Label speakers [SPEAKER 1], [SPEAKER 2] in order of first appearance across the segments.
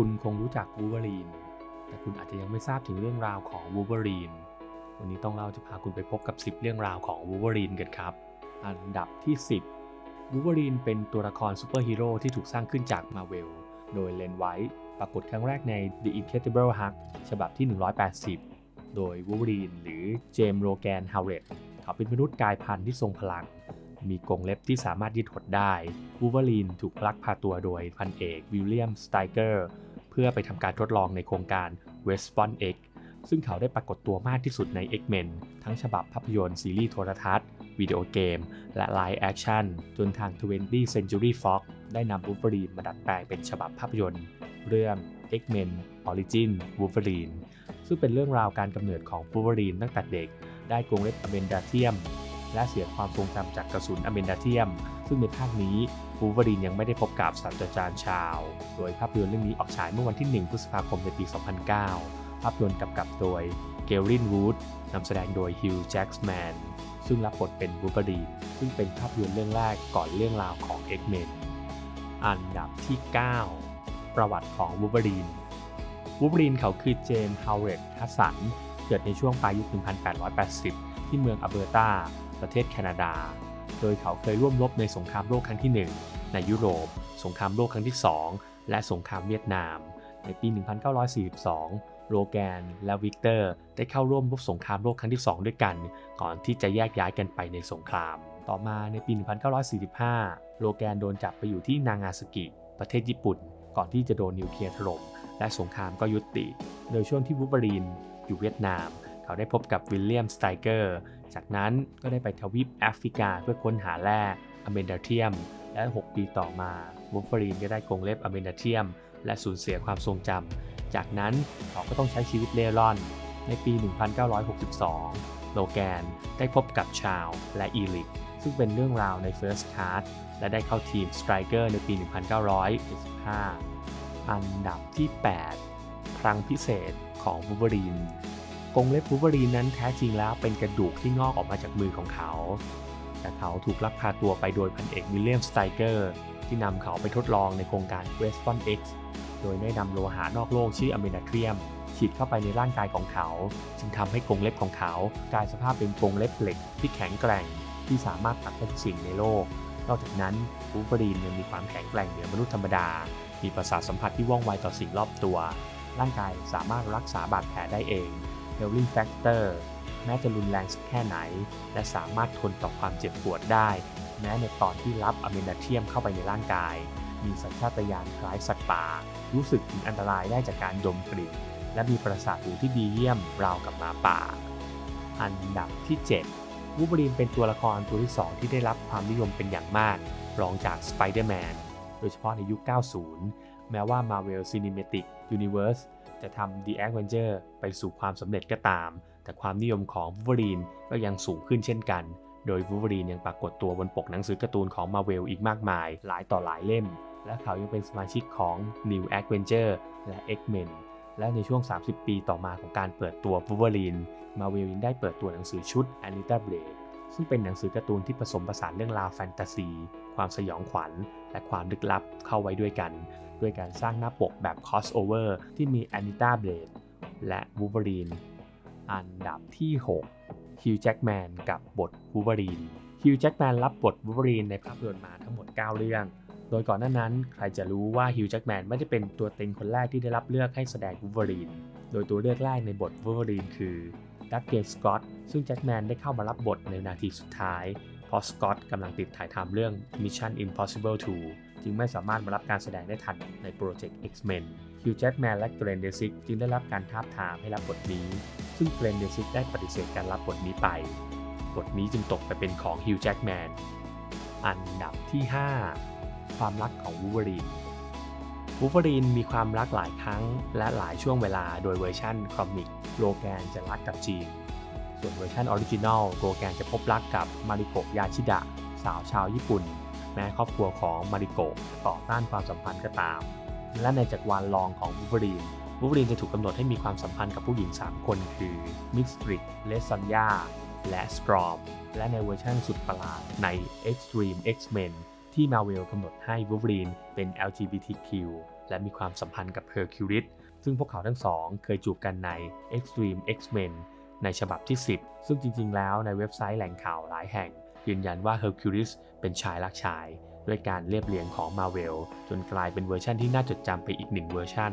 [SPEAKER 1] คุณคงรู้จักวูเ e อรีน แต่คุณอาจจะยังไม่ทราบถึงเรื่องราวของวูเ e อรีน วันนี้ต้องเล่าจะพาคุณไปพบกับ 10 เรื่องราวของวูเ e อรีนกันครับ อันดับที่ 10วูเ e อรีนเป็นตัวละครซูเปอร์ฮีโร่ที่ถูกสร้างขึ้นจากมาเวล โดยเลนไวท์ปรากฏครั้งแรกใน The Incredible Hulk ฉบับที่ 180 โดยวูเ e อรีนหรือเจมส์โรแกนฮาวเรตเขาเป็นมนุษย์กายพันธุ์ที่ทรงพลังมีกรงเล็บที่สามารถยืดหดได้ วูเ e อรีนถูกลักพาตัวโดยพันเอกวิลเลียมสไตเกอร์ พื่อไปทำการทดลองในโครงการ Westpon X ซึ่งเขาได้ปรากฏตัวมากที่สุดใน X-Men ทั้งฉบับภาพยนตร์ซีรีส์โทรทัศน์ วิดีโอเกม และไลฟ์แอคชั่น จนทาง 20th Century Fox ได้นำวู l เ e อรีนมาดัดแปลงเป็นฉบับภาพยนตร์ เรื่อง X-Men Origin Wolverine ซึ่งเป็นเรื่องราวการกำเนิดของวู l เ e อรีนตั้งแต่เด็ก ได้กรงเล็บอเมนดาเทียม และเสียความทรงจำจากกระสุนอเมนดาเทียม ซึ่งในภาคนี้ วูเ e อรีนยังไม่ได้พบกับศาสตราจารย์ชาว โดยภาพยนตร์เรื่องนี้ออกฉายเมื่อวันที่ 1 พฤษภาคมในปี 2009 ภาพยนตร์กำกับโดยเกลลินวูดนำแสดงโดยฮิวจ์แจ็กส์แมนซึ่งรับบทเป็นวูเ e อรีนซึ่งเป็นภาพยนตร์เรื่องแรกก่อนเรื่องราวของ X-Men อันดับที่ 9 ประวัติของวูเ e อรีนวูเ e อรีนเขาคือเจมส์ฮาวเวิร์ดฮัสสัน เกิดในช่วงปลายยุค 1880 ที่เมืองอเบอร์ตา ประเทศแคนาดา โดยเขาเคยร่วมรบในสงครามโลกครั้งที่ 1 ในยุโรป สงครามโลกครั้งที่ 2 และสงครามเวียดนาม ในปี 1942 โรแกนและวิกเตอร์ได้เข้าร่วมรบสงครามโลกครั้งที่ 2 ด้วยกัน ก่อนที่จะแยกย้ายกันไปในสงคราม ต่อมาในปี 1945 โรแกนโดนจับไปอยู่ที่นางาซากิ ประเทศญี่ปุ่น ก่อนที่จะโดนนิวเคลียร์ถล่มและสงครามก็ยุติ โดยช่วงที่วู l เ e อรีนอยู่เวียดนาม เขาได้พบกับวิลเลียมสไตเกอร์ จากนั้นก็ได้ไปทวีปแอฟริกาเพื่อค้นหาแร่อเมนดาเทียม และ 6 ปีต่อมาวู l เ e อรีนก็ได้กรงเล็บอเมนดาเทียม และสูญเสียความทรงจำ จากนั้นเขาก็ต้องใช้ชีวิตเล่ร่อน ในปี 1962 โลแกนได้พบกับชาวและอีลิก ซึ่งเป็นเรื่องราวใน First Card และได้เข้าทีม Striker ในปี 1975 อันดับที่ 8 ครั้งพิเศษของวู l เ e อรีน กรงเล็บวูเ e อรีนนั้นแท้จริงแล้วเป็นกระดูกที่งอกออกมาจากมือของเขา แต่เขาถูกลักพาตัวไปโดยพันเอกวิลเลียมสไตเกอร์ที่นำเขาไปทดลองในโครงการ Westpon X โดยได้นำโลหะนอกโลกชื่ออะเมนาเทียมฉีดเข้าไปในร่างกายของเขา จึงทำให้กรงเล็บของเขากลายสภาพเป็นกรงเล็บเหล็กที่แข็งแกร่งที่สามารถตัดได้ทุกสิ่งในโลก นอกจากนั้นวูเ e อรีนยังมีความแข็งแกร่งเหนือมนุษย์ธรรมดา มีประสาทสัมผัสที่ว่องไวต่อสิ่งรอบตัว ร่างกายสามารถรักษาบาดแผลได้เอง Healing Factor แม้จะรุนแรงสักแค่ไหน และสามารถทนต่อความเจ็บปวดได้ แม้ในตอนที่รับอะเมนาเทียมเข้าไปในร่างกาย มีสัญชาตญาณคล้ายสัตว์ป่า รู้สึกถึงอันตรายได้จากการดมกลิ่น และมีประสาทหูที่ดีเยี่ยมราวกับหมาป่า อันดับที่ 7 วู l เ e อรีนเป็นตัวละครตัวที่ 2 ที่ได้รับความนิยมเป็นอย่างมาก รองจากสไปเดอร์แมน โดยเฉพาะในยุค 90 แม้ว่า Marvel Cinematic Universe จะทำ The Avenger ไปสู่ความสำเร็จก็ตาม แต่ความนิยมของวู l เ e อรีนก็ยังสูงขึ้นเช่นกัน โดยวู l เ e อรีนยังปรากฏตัวบนปกหนังสือการ์ตูนของ Marvel อีกมากมาย หลายต่อหลายเล่ม และเขายังเป็นสมาชิกของ New Avenger และ X-Men และในช่วง 30 ปีต่อมาของการเปิดตัววู l เ e อรีน Marvel ยังได้เปิดตัวหนังสือชุด Anita Blade ซึ่งเป็นหนังสือการ์ตูนที่ผสมผสานเรื่องราวแฟนตาซี ความสยองขวัญ และความลึกลับเข้าไว้ด้วยกัน ด้วยการสร้างหน้าปกแบบ crossover ที่มี Anita Blade และ Wolverine อันดับที่ 6 Hugh Jackman กับบท Wolverine Hugh Jackman รับบท Wolverine ในภาพยนตร์มาทั้งหมด 9 เรื่อง โดยก่อนหน้านั้นใครจะรู้ว่า Hugh Jackman ไม่ได้เป็นตัวเต็งคนแรกที่ได้รับเลือกให้แสดง Wolverine โดยตัวเลือกแรกในบท Wolverine คือดักเกสกอตซึ่งแจ็คแมนได้เข้ามารับบทในนาทีสุดท้าย เพราะสกอตกำลังติดถ่ายทำเรื่อง Mission Impossible 2 จึงไม่สามารถมารับการแสดงได้ทันในโปรเจกต์ X-Men ฮิวจ์แจ็คแมนและเกรนเดซิกจึงได้รับการทาบทามให้รับบทนี้ ซึ่งเกรนเดซิกได้ปฏิเสธการรับบทนี้ไป บทนี้จึงตกไปเป็นของฮิวจ์แจ็คแมนอันดับที่ 5 ความรักของวูเ e อรีนวูเ e อรีนมีความรักหลายครั้งและหลายช่วงเวลาโดยเวอร์ชันคอมิกโลแกนจะรักกับจีน ส่วนเวอร์ชันออริจินอลโลแกนจะพบรักกับมาริโกะยาชิดะ สาวชาวญี่ปุ่น แม้ครอบครัวของมาริโกะต่อต้านความสัมพันธ์ก็ตาม และในจักรวาลรองของวู l เ e อรีนวู l เ e อรีนจะถูกกำหนดให้มีความสัมพันธ์กับผู้หญิง 3 คนคือมิกซ์ริกเลสซอนยาและสตรอมและในเวอร์ชันสุดประหลาดใน Extreme X-Men ที่ Marvel กำหนดให้วู l เ e อรีนเป็น LGBTQ และมีความสัมพันธ์กับเฮอร์คิวลิสซึ่งพวกเขาทั้งสองเคยจูบกันใน Extreme X-Men ในฉบับที่ 10 ซึ่งจริง ๆ แล้วในเว็บไซต์แหล่งข่าวหลายแห่ง ยืนยันว่าเฮอร์คิวลิสเป็นชายรักชาย ด้วยการเรียบเรียงของมาเวลจนกลายเป็นเวอร์ชันที่น่าจดจำไปอีกหนึ่งเวอร์ชัน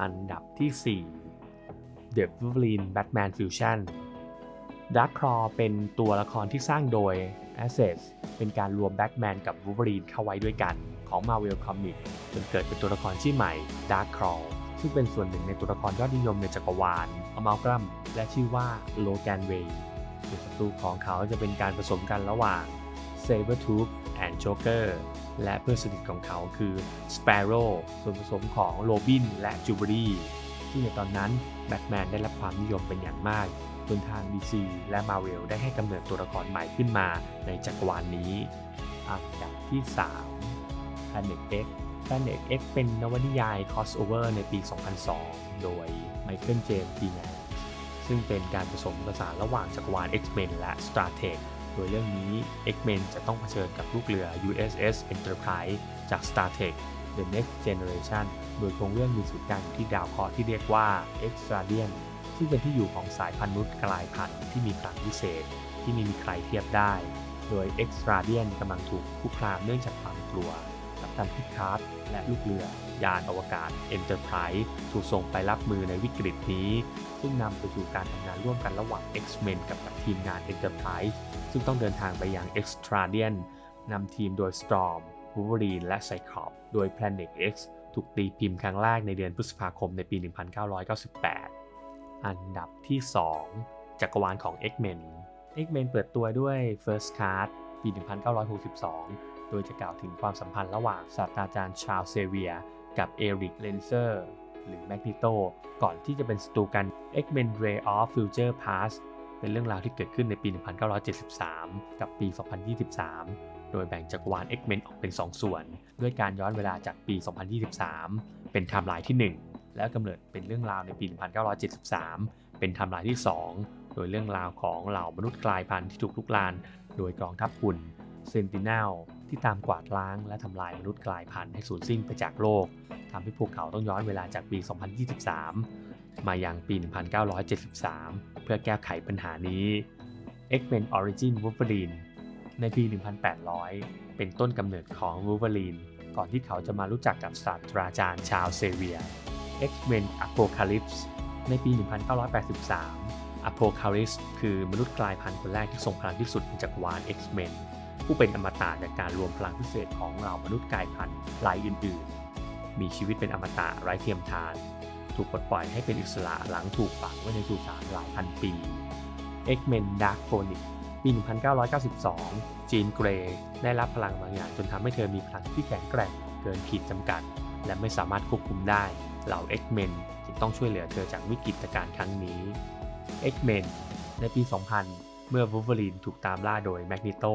[SPEAKER 1] อันดับที่ 4 The Wolverine Batman Fusion Dark Claw เป็นตัวละครที่สร้างโดย Access เป็นการรวมแบทแมนกับ Wolverine เข้าไว้ด้วยกันของ Marvel Comics จนเกิดเป็นตัวละครชื่อใหม่ Dark Claw ซึ่งเป็นส่วนหนึ่งในตัวละครยอดนิยมในจักรวาล Amalgam และชื่อว่า Logan Way ส่วนศัตรูของเขาจะเป็นการผสมกันระหว่าง Sabertooth and Joker และเพื่อนสนิทของเขาคือ Sparrow ส่วนผสมของ Robin และ Jubilee ซึ่งในตอนนั้นแบทแมนได้รับความนิยมเป็นอย่างมากจนทาง DC และ Marvel ได้ให้กำเนิดตัวละครใหม่ขึ้นมาในจักรวาลนนี้อันดับที่ 3 Planet X Planet X เป็นนวนิยาย crossover ในปี 2002 โดย Michael James d e n a ซึ่งเป็นการผสมผสานระหว่างจักรวาล X-Men และ Star Trek โดยเรื่องนี้ X-Men จะต้องเผชิญกับลูกเรือ USS Enterprise จาก Star Trek The Next Generation โดยโครงเรื่องมีศูนย์กางอยู่ที่ดาวเคราะห์ที่เรียกว่า Extradian ซึ่งเป็นที่อยู่ของสายพันธุ์มนุษย์กลายพันธุ์ที่มีพลังพิเศษ ที่ไม่มีใครเทียบได้ โดย Extradian กำลังถูกคุกคามเนื่องจากความกลัว กัปตันพิคาร์ดและลูกเรือยานอวกาศ Enterprise ถูกส่งไปรับมือในวิกฤตนี้ ซึ่งนำไปสู่การทำงานร่วมกันระหว่าง X-Men กับทีมงาน Enterprise ซึ่งต้องเดินทางไปยัง Extradian นำทีมโดย Storm Wolverine และ Cyclops โดย Planet X ถูกตีพิมพ์ครั้งแรกในเดือนพฤษภาคมในปี 1998 อันดับที่ 2 จักรวาลของ X-Men X-Men เปิดตัวด้วย First Card ปี 1962 โดยจะกล่าวถึงความสัมพันธ์ระหว่างศาสตราจารย์ชาร์ลเซเวีย กับเอริกเลนเซอร์หรือแมกนิโตก่อนที่จะเป็นศัตรูกัน X-Men Ray of Future Past เป็นเรื่องราวที่เกิดขึ้นในปี 1973 กับปี 2023 โดยแบ่งจักรวาล X-Men ออกเป็น 2 ส่วน ด้วยการย้อนเวลาจากปี 2023 เป็นไทม์ไลน์ที่ 1 และกำเนิดเป็นเรื่องราวในปี 1973 เป็นไทม์ไลน์ที่ 2 โดยเรื่องราวของเหล่ามนุษย์กลายพันธุ์ที่ถูกลุกลาน โดยกองทัพหุ่นเซนติเนล ที่ตามกวาดล้างและทำลายมนุษย์กลายพันธุ์ให้สูญสิ้นไปจากโลกทำให้พวกเขาต้องย้อนเวลาจากปี 2023 มายังปี 1973 เพื่อแก้ไขปัญหานี้ X-Men Origin Wolverine ในปี 1800 เป็นต้นกำเนิดของ Wolverine ก่อนที่เขาจะมารู้จักกับศาสตราจารย์ชาวเซเวีย X-Men Apocalypse ในปี 1983 Apocalypse คือมนุษย์กลายพันธุ์คนแรกที่ทรงพลังที่สุดในจักรวาล X-Men ผู้เป็นอมตะจากการรวมพลังพิเศษของเหล่ามนุษย์กายพันธุ์รายอื่นๆ มีชีวิตเป็นอมตะไร้เทียมทาน ถูกปลดปล่อยให้เป็นอิสระหลังถูกฝังไว้ในสุสานหลายพันปี X-Men Dark Phoenix ปี 1992 จีนเกรย์ได้รับพลังบางอย่างจนทำให้เธอมีพลังที่แข็งแกร่งเกินขีดจำกัด และไม่สามารถควบคุมได้ เหล่า X-Men จึงต้องช่วยเหลือเธอจากวิกฤตการณ์ครั้งนี้ X-Men ในปี 2000 เมื่อ Wolverine ถูกตามล่าโดย Magneto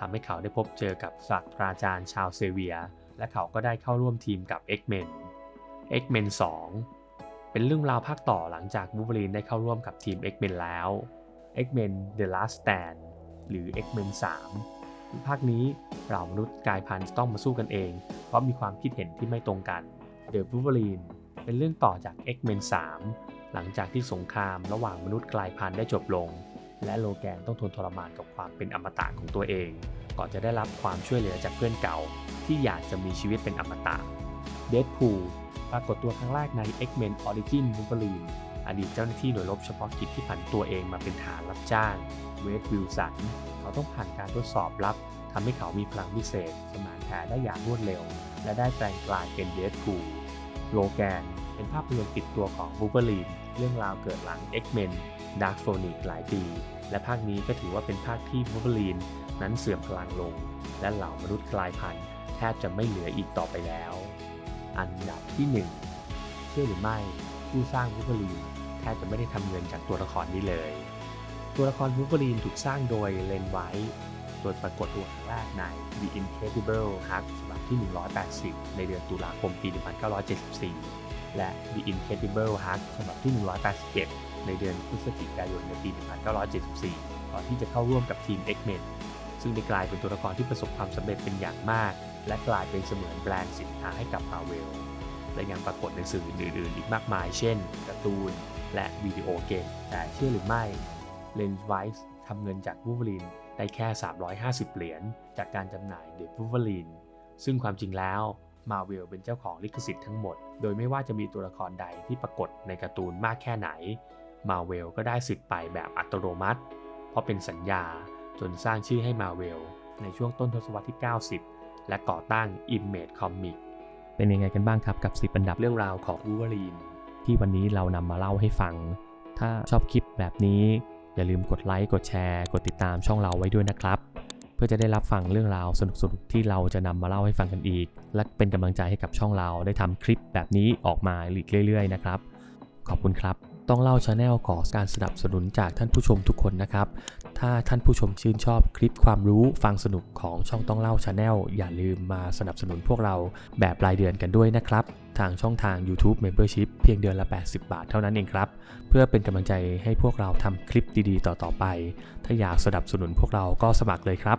[SPEAKER 1] ทำให้เขาได้พบเจอกับศาสตราจารย์ชาวเซเวีย และเขาก็ได้เข้าร่วมทีมกับ X-Men X-Men 2 เป็นเรื่องราวภาคต่อหลังจาก Wolverine ได้เข้าร่วมกับทีม X-Men แล้ว X-Men The Last Stand หรือ X-Men 3 ภาคนี้เหล่ามนุษย์กายพันธุ์ต้องมาสู้กันเอง เพราะมีความคิดเห็นที่ไม่ตรงกัน The Wolverine เป็นเรื่องต่อจาก X-Men 3 หลังจากที่สงครามระหว่างมนุษย์กลายพันธุ์ได้จบลง และโลแกนต้องทนทรมานกับความเป็นอมตะของตัวเอง ก่อนจะได้รับความช่วยเหลือจากเพื่อนเก่า ที่อยากจะมีชีวิตเป็นอมตะ Deadpool ปรากฏตัวครั้งแรกใน X-Men Origin Wolverine อดีตเจ้าหน้าที่หน่วยรบเฉพาะกิจที่ผันตัวเองมาเป็นฐานรับจ้าง เวดวิลสัน เขาต้องผ่านการทดสอบลับทำให้เขามีพลังพิเศษ สมานแผลได้อย่างรวดเร็ว และได้แปลงกลายเป็นเดดพูลโลแกนเป็นภาพยนตร์ติดตัวของ Wolverine เรื่องราวเกิดหลัง X-Men Dark Phoenix หลายปี และภาคนี้ก็ถือว่าเป็นภาคที่ Wolverine นั้นเสื่อมพลังลง และเหล่ามนุษย์กลายพันธุ์แทบจะไม่เหลืออีกต่อไปแล้ว อันดับที่ 1 เชื่อหรือไม่ผู้สร้าง Wolverine แทบจะไม่ได้ทำเงินจากตัวละครนี้เลย ตัวละคร Wolverine ถูกสร้างโดยเลนไวท์โดยปรากฏตัวครั้งแรกใน The Incredible Hulk ฉบับที่ 180 ในเดือนตุลาคมปี 1974 และ The Incredible Hulk ฉบับที่ 181 ในเดือนพฤศจิกายนในปี 1974 ก่อนที่จะเข้าร่วมกับทีม X-Men ซึ่งได้กลายเป็นตัวละครที่ประสบความสำเร็จเป็นอย่างมาก และกลายเป็นเสมือนแบรนด์สินค้าให้กับมาเวลและยังปรากฏในสื่ออื่นๆอีกมากมาย เช่นการ์ตูน และวิดีโอเกม แต่เชื่อหรือไม่เลนส์ไวส์ทำเงินจากวูเวอรีนได้แค่ 350 เหรียญจากการจำหน่ายเดอะวูเวอรีนซึ่งความจริงแล้วมาเวลเป็นเจ้าของลิขสิทธิ์ทั้งหมด โดยไม่ว่าจะมีตัวละครใดที่ปรากฏในการ์ตูนมากแค่ไหน มาเวลก็ได้สิทธิ์ไปแบบอัตโนมัติ เพราะเป็นสัญญาจนสร้างชื่อให้มาเวลในช่วงต้นทศวรรษที่ 90 และก่อตั้ง Image Comic เป็นยังไงกันบ้างครับกับ 10 อันดับเรื่องราวของวูเวอรีนที่วันนี้เรานำมาเล่าให้ฟัง ถ้าชอบคลิปแบบนี้ อย่าลืมกดไลค์กดแชร์ กดติดตามช่องเราไว้ด้วยนะครับ เพื่อจะได้รับฟังเรื่องราวสนุกๆที่เราจะนำมาเล่าให้ฟังกันอีก และเป็นกำลังใจให้กับช่องเราได้ทำคลิปแบบนี้ออกมาอีกเรื่อย ๆ นะครับ ขอบคุณครับ ต้องเล่าชาแนลขอการสนับสนุนจากท่านผู้ชมทุกคนนะครับ ถ้าท่านผู้ชมชื่นชอบคลิปความรู้ฟังสนุกของช่องต้องเล่าชาแนลอย่าลืมมาสนับสนุนพวกเราแบบรายเดือนกันด้วยนะครับ ทางช่องทาง YouTube Membership เพียงเดือนละ 80 บาทเท่านั้นเองครับ เพื่อเป็นกำลังใจให้พวกเราทำคลิปดีๆ ต่อๆไป ถ้าอยากสนับสนุนพวกเราก็สมัครเลยครับ